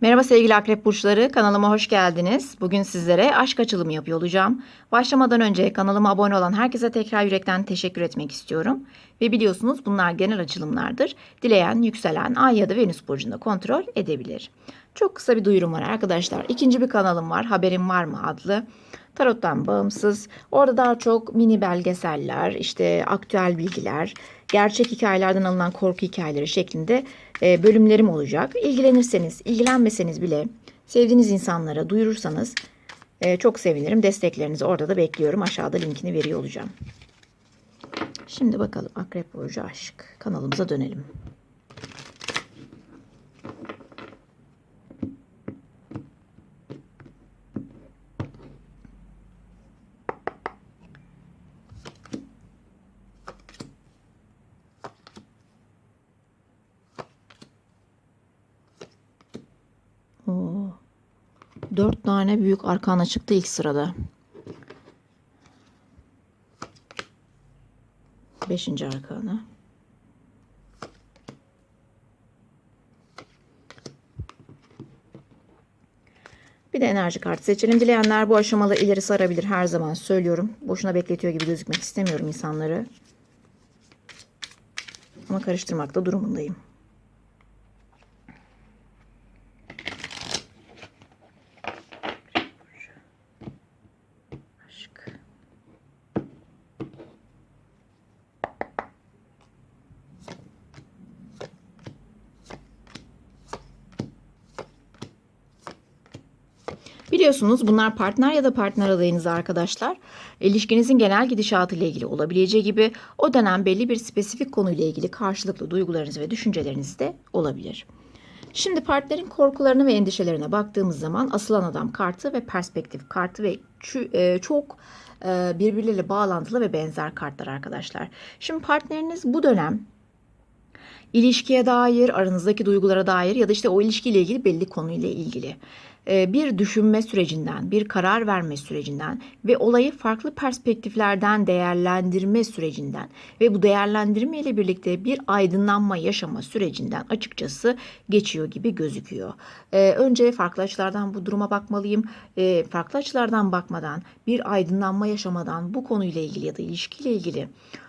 Merhaba sevgili akrep burçları, kanalıma hoş geldiniz. Bugün sizlere aşk açılımı yapıyor olacağım. Başlamadan önce kanalıma abone olan herkese tekrar yürekten teşekkür etmek istiyorum. Ve biliyorsunuz bunlar genel açılımlardır. Dileyen, yükselen, ay ya da venüs burcunda kontrol edebilir. Çok kısa bir duyurum var arkadaşlar. İkinci bir kanalım var, haberim var mı adlı. Tarottan bağımsız. Orada daha çok mini belgeseller, işte aktüel bilgiler, gerçek hikayelerden alınan korku hikayeleri şeklinde e, bölümlerim olacak. İlgilenirseniz, ilgilenmeseniz bile sevdiğiniz insanlara duyurursanız e, çok sevinirim. Desteklerinizi orada da bekliyorum. Aşağıda linkini veriyor olacağım. Şimdi bakalım Akrep Burcu Aşk. Kanalımıza dönelim. 4 tane büyük arkana çıktı ilk sırada. 5. arkana. Bir de enerji kartı seçelim. Dileyenler bu aşamada ileri sarabilir her zaman söylüyorum. Boşuna bekletiyor gibi gözükmek istemiyorum insanları. Ama karıştırmakta durumundayım. Biliyorsunuz bunlar partner ya da partner adayınız arkadaşlar. İlişkinizin genel gidişatı ile ilgili olabileceği gibi o dönem belli bir spesifik konuyla ilgili karşılıklı duygularınız ve düşünceleriniz de olabilir. Şimdi partnerin korkularına ve endişelerine baktığımız zaman asılan adam kartı ve perspektif kartı ve e, çok e, birbirleriyle bağlantılı ve benzer kartlar arkadaşlar. Şimdi partneriniz bu dönem ilişkiye dair, aranızdaki duygulara dair ya da işte o ilişkiyle ilgili belli konuyla ilgili bir düşünme sürecinden, bir karar verme sürecinden ve olayı farklı perspektiflerden değerlendirme sürecinden ve bu değerlendirme ile birlikte bir aydınlanma yaşama sürecinden açıkçası geçiyor gibi gözüküyor. E, önce farklı açılardan bu duruma bakmalıyım. E, farklı açılardan bakmadan, bir aydınlanma yaşamadan bu konuyla ilgili ya da ilişkiyle ilgili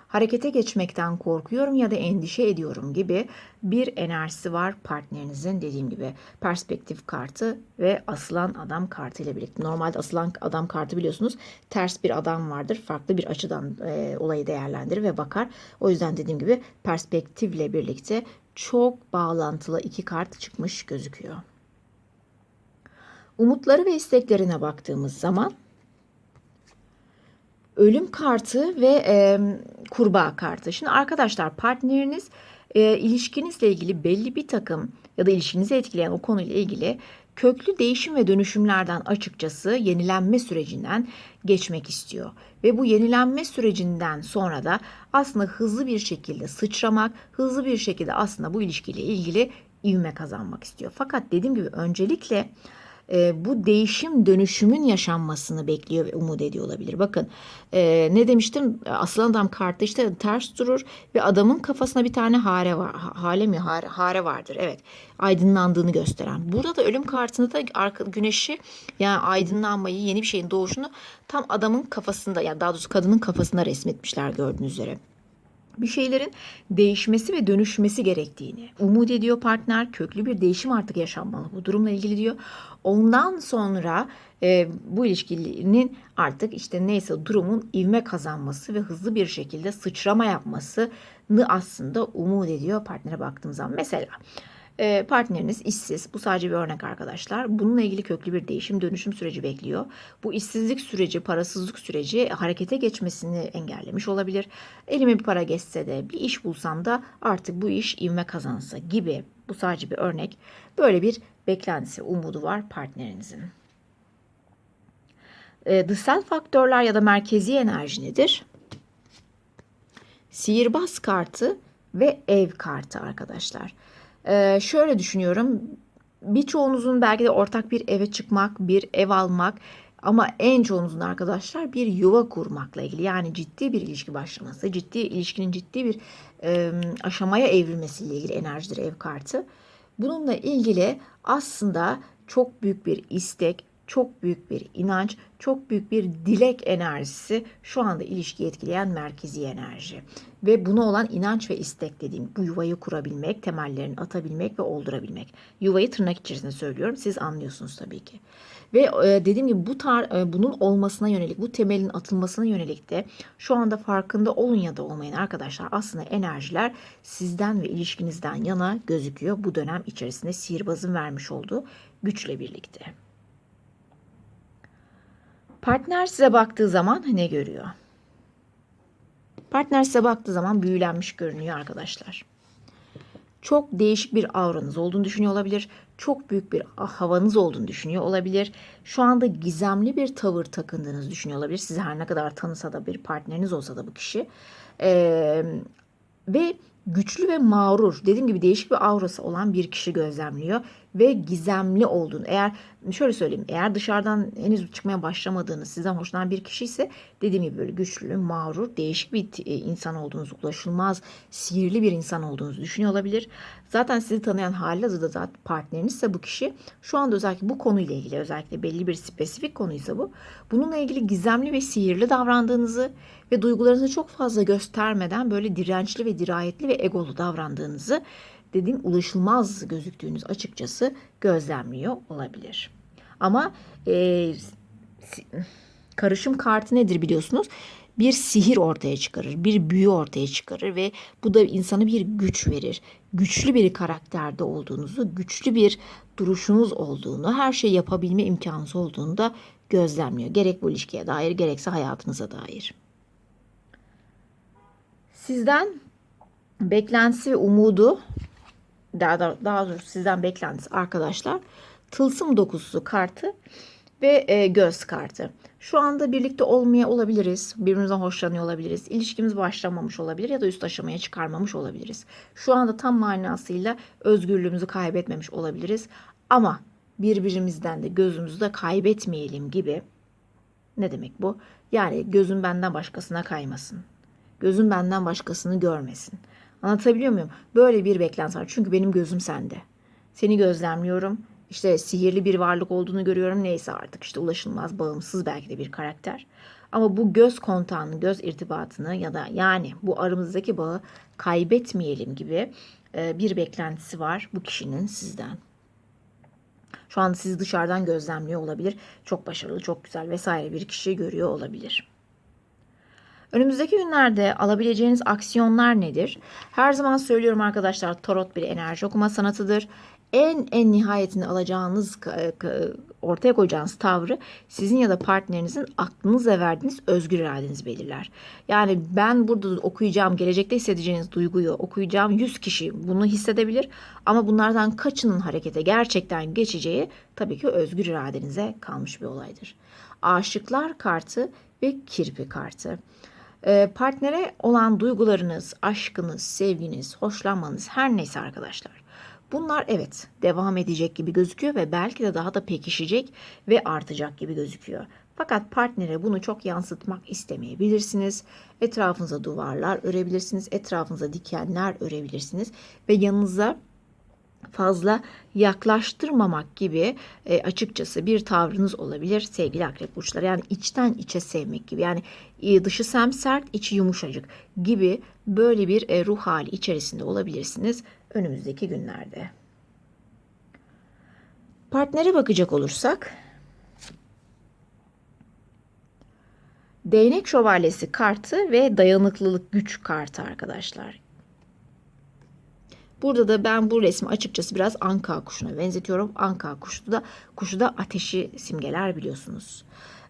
harekete geçmekten korkuyorum ya da endişe ediyorum gibi bir enerjisi var partnerinizin dediğim gibi perspektif kartı ve asılan adam kartı ile birlikte. Normalde asılan adam kartı biliyorsunuz ters bir adam vardır. Farklı bir açıdan e, olayı değerlendirir ve bakar. O yüzden dediğim gibi perspektifle birlikte çok bağlantılı iki kart çıkmış gözüküyor. Umutları ve isteklerine baktığımız zaman ölüm kartı ve e, kurbağa kartı. Şimdi arkadaşlar partneriniz e, ilişkinizle ilgili belli bir takım ya da ilişkinizi etkileyen o konuyla ilgili köklü değişim ve dönüşümlerden açıkçası yenilenme sürecinden geçmek istiyor. Ve bu yenilenme sürecinden sonra da aslında hızlı bir şekilde sıçramak, hızlı bir şekilde aslında bu ilişkiyle ilgili ivme kazanmak istiyor. Fakat dediğim gibi öncelikle e, bu değişim dönüşümün yaşanmasını bekliyor ve umut ediyor olabilir. Bakın e, ne demiştim aslan adam kartı işte ters durur ve adamın kafasına bir tane hare var. Ha- Hale mi? Hare, hare vardır evet. Aydınlandığını gösteren. Burada da ölüm kartında da güneşi yani aydınlanmayı yeni bir şeyin doğuşunu tam adamın kafasında yani daha doğrusu kadının kafasında resmetmişler gördüğünüz üzere bir şeylerin değişmesi ve dönüşmesi gerektiğini umut ediyor partner. Köklü bir değişim artık yaşanmalı bu durumla ilgili diyor. Ondan sonra e, bu ilişkinin artık işte neyse durumun ivme kazanması ve hızlı bir şekilde sıçrama yapmasını aslında umut ediyor partnere baktığım zaman. Mesela e, partneriniz işsiz. Bu sadece bir örnek arkadaşlar. Bununla ilgili köklü bir değişim dönüşüm süreci bekliyor. Bu işsizlik süreci, parasızlık süreci harekete geçmesini engellemiş olabilir. Elime bir para geçse de bir iş bulsam da artık bu iş ivme kazansa gibi. Bu sadece bir örnek. Böyle bir beklentisi, umudu var partnerinizin. E, dışsal faktörler ya da merkezi enerji nedir? Sihirbaz kartı ve ev kartı arkadaşlar. Ee, şöyle düşünüyorum. Birçoğunuzun belki de ortak bir eve çıkmak, bir ev almak ama en çoğunuzun arkadaşlar bir yuva kurmakla ilgili. Yani ciddi bir ilişki başlaması, ciddi ilişkinin ciddi bir e, aşamaya evrilmesiyle ilgili enerjidir ev kartı. Bununla ilgili aslında çok büyük bir istek, çok büyük bir inanç, çok büyük bir dilek enerjisi şu anda ilişkiyi etkileyen merkezi enerji. Ve buna olan inanç ve istek dediğim bu yuvayı kurabilmek, temellerini atabilmek ve oldurabilmek. Yuvayı tırnak içerisinde söylüyorum. Siz anlıyorsunuz tabii ki. Ve e, dediğim gibi bu tar e, bunun olmasına yönelik, bu temelin atılmasına yönelik de şu anda farkında olun ya da olmayın arkadaşlar aslında enerjiler sizden ve ilişkinizden yana gözüküyor bu dönem içerisinde sihirbazın vermiş olduğu güçle birlikte. Partner size baktığı zaman ne görüyor? Partner size baktığı zaman büyülenmiş görünüyor arkadaşlar. Çok değişik bir auranız olduğunu düşünüyor olabilir. Çok büyük bir havanız olduğunu düşünüyor olabilir. Şu anda gizemli bir tavır takındığınızı düşünüyor olabilir. Sizi her ne kadar tanısa da bir partneriniz olsa da bu kişi. Ee, ve güçlü ve mağrur dediğim gibi değişik bir aurası olan bir kişi gözlemliyor ve gizemli olduğunu eğer şöyle söyleyeyim eğer dışarıdan henüz çıkmaya başlamadığınız sizden hoşlanan bir kişi ise dediğim gibi böyle güçlü, mağrur, değişik bir e, insan olduğunuzu, ulaşılmaz, sihirli bir insan olduğunuzu düşünüyor olabilir. Zaten sizi tanıyan halihazırda zaten partnerinizse bu kişi şu anda özellikle bu konuyla ilgili özellikle belli bir spesifik konuysa bu. Bununla ilgili gizemli ve sihirli davrandığınızı ve duygularınızı çok fazla göstermeden böyle dirençli ve dirayetli ve egolu davrandığınızı dediğim ulaşılmaz gözüktüğünüz açıkçası gözlemliyor olabilir. Ama e, karışım kartı nedir biliyorsunuz? Bir sihir ortaya çıkarır, bir büyü ortaya çıkarır ve bu da insana bir güç verir. Güçlü bir karakterde olduğunuzu, güçlü bir duruşunuz olduğunu, her şeyi yapabilme imkanınız olduğunu da gözlemliyor. Gerek bu ilişkiye dair gerekse hayatınıza dair. Sizden beklentisi ve umudu daha, daha, daha doğrusu sizden beklentisi arkadaşlar tılsım dokusu kartı ve e, göz kartı. Şu anda birlikte olmaya olabiliriz. Birbirimizden hoşlanıyor olabiliriz. İlişkimiz başlamamış olabilir ya da üst aşamaya çıkarmamış olabiliriz. Şu anda tam manasıyla özgürlüğümüzü kaybetmemiş olabiliriz. Ama birbirimizden de gözümüzü de kaybetmeyelim gibi. Ne demek bu? Yani gözüm benden başkasına kaymasın. Gözüm benden başkasını görmesin. Anlatabiliyor muyum? Böyle bir beklenti var. Çünkü benim gözüm sende. Seni gözlemliyorum. İşte sihirli bir varlık olduğunu görüyorum. Neyse artık işte ulaşılmaz, bağımsız belki de bir karakter. Ama bu göz kontağını, göz irtibatını ya da yani bu aramızdaki bağı kaybetmeyelim gibi e, bir beklentisi var bu kişinin sizden. Şu an sizi dışarıdan gözlemliyor olabilir. Çok başarılı, çok güzel vesaire bir kişi görüyor olabilir. Önümüzdeki günlerde alabileceğiniz aksiyonlar nedir? Her zaman söylüyorum arkadaşlar tarot bir enerji okuma sanatıdır. En en nihayetini alacağınız ortaya koyacağınız tavrı sizin ya da partnerinizin aklınızla verdiğiniz özgür iradeniz belirler. Yani ben burada okuyacağım, gelecekte hissedeceğiniz duyguyu okuyacağım 100 kişi bunu hissedebilir. Ama bunlardan kaçının harekete gerçekten geçeceği tabii ki özgür iradenize kalmış bir olaydır. Aşıklar kartı ve kirpi kartı. Ee, partnere olan duygularınız, aşkınız, sevginiz, hoşlanmanız her neyse arkadaşlar. Bunlar evet devam edecek gibi gözüküyor ve belki de daha da pekişecek ve artacak gibi gözüküyor. Fakat partnere bunu çok yansıtmak istemeyebilirsiniz. Etrafınıza duvarlar örebilirsiniz, etrafınıza dikenler örebilirsiniz ve yanınıza fazla yaklaştırmamak gibi e, açıkçası bir tavrınız olabilir sevgili akrep burçları. Yani içten içe sevmek gibi yani e, dışı semsert içi yumuşacık gibi böyle bir e, ruh hali içerisinde olabilirsiniz önümüzdeki günlerde. Partnere bakacak olursak Değnek şövalyesi kartı ve dayanıklılık güç kartı arkadaşlar. Burada da ben bu resmi açıkçası biraz anka kuşuna benzetiyorum. Anka kuşu da kuşu da ateşi simgeler biliyorsunuz.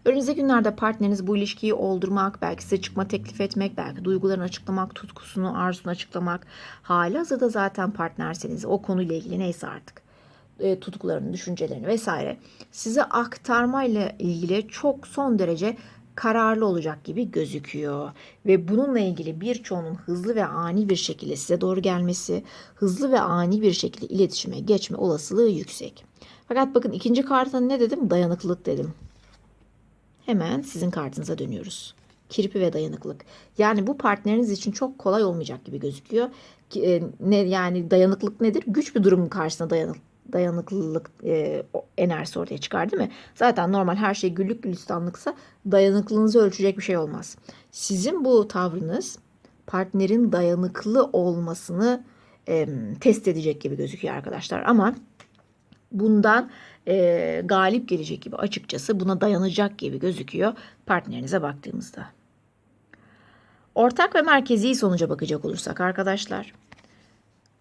Önümüzdeki günlerde partneriniz bu ilişkiyi oldurmak, belki size çıkma teklif etmek, belki duygularını açıklamak, tutkusunu, arzusunu açıklamak. Hali hazırda zaten partnerseniz o konuyla ilgili neyse artık e, tutkularını, düşüncelerini vesaire size aktarmayla ilgili çok son derece kararlı olacak gibi gözüküyor. Ve bununla ilgili birçoğunun hızlı ve ani bir şekilde size doğru gelmesi, hızlı ve ani bir şekilde iletişime geçme olasılığı yüksek. Fakat bakın ikinci kartın ne dedim? Dayanıklılık dedim. Hemen sizin kartınıza dönüyoruz. kirpi ve dayanıklılık. Yani bu partneriniz için çok kolay olmayacak gibi gözüküyor. E, ne yani dayanıklılık nedir? Güç bir durumun karşısında dayanık dayanıklılık e, enerjisi ortaya çıkar değil mi? Zaten normal her şey güllük gülistanlıksa dayanıklılığınızı ölçecek bir şey olmaz. Sizin bu tavrınız partnerin dayanıklı olmasını e, test edecek gibi gözüküyor arkadaşlar. Ama bundan e, galip gelecek gibi açıkçası buna dayanacak gibi gözüküyor partnerinize baktığımızda. Ortak ve merkezi sonuca bakacak olursak arkadaşlar.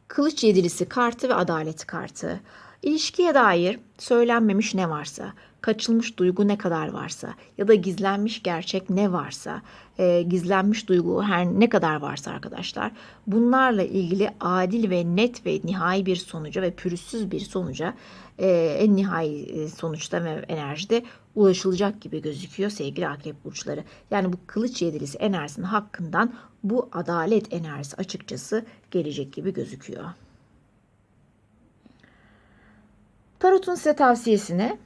Kılıç yedilisi kartı ve adalet kartı. İlişkiye dair söylenmemiş ne varsa, kaçılmış duygu ne kadar varsa ya da gizlenmiş gerçek ne varsa, e, gizlenmiş duygu her ne kadar varsa arkadaşlar bunlarla ilgili adil ve net ve nihai bir sonuca ve pürüzsüz bir sonuca e, en nihai e, sonuçta ve enerjide ulaşılacak gibi gözüküyor sevgili akrep burçları. Yani bu kılıç yedilisi enerjisinin hakkından bu adalet enerjisi açıkçası gelecek gibi gözüküyor. Tarot'un size tavsiyesine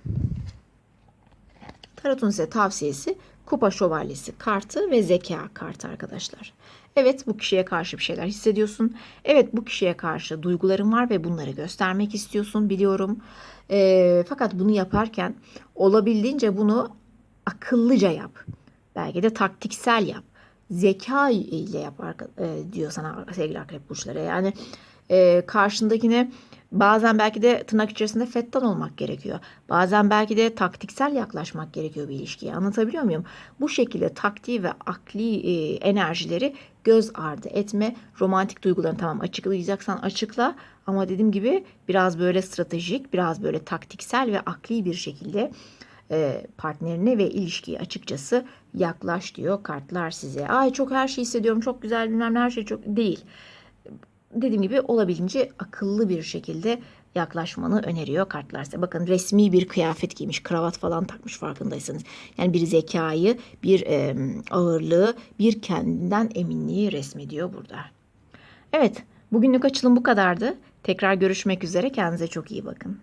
Tarot'un size tavsiyesi kupa şövalyesi kartı ve zeka kartı arkadaşlar. Evet bu kişiye karşı bir şeyler hissediyorsun. Evet bu kişiye karşı duyguların var ve bunları göstermek istiyorsun biliyorum. E, fakat bunu yaparken olabildiğince bunu akıllıca yap. Belki de taktiksel yap. Zeka ile yap e, diyor sana sevgili akrep burçları. Yani e, karşındakine bazen belki de tırnak içerisinde fettan olmak gerekiyor. Bazen belki de taktiksel yaklaşmak gerekiyor bir ilişkiye. Anlatabiliyor muyum? Bu şekilde taktiği ve akli e, enerjileri göz ardı etme. Romantik duygularını tamam açıklayacaksan açıkla. Ama dediğim gibi biraz böyle stratejik, biraz böyle taktiksel ve akli bir şekilde e, partnerine ve ilişkiye açıkçası yaklaş diyor kartlar size. Ay çok her şeyi hissediyorum, çok güzel bilmem her şey çok değil dediğim gibi olabildiğince akıllı bir şekilde yaklaşmanı öneriyor kartlar size. Bakın resmi bir kıyafet giymiş, kravat falan takmış farkındaysanız. Yani bir zekayı, bir e, ağırlığı, bir kendinden eminliği resmediyor burada. Evet, bugünlük açılım bu kadardı. Tekrar görüşmek üzere. Kendinize çok iyi bakın.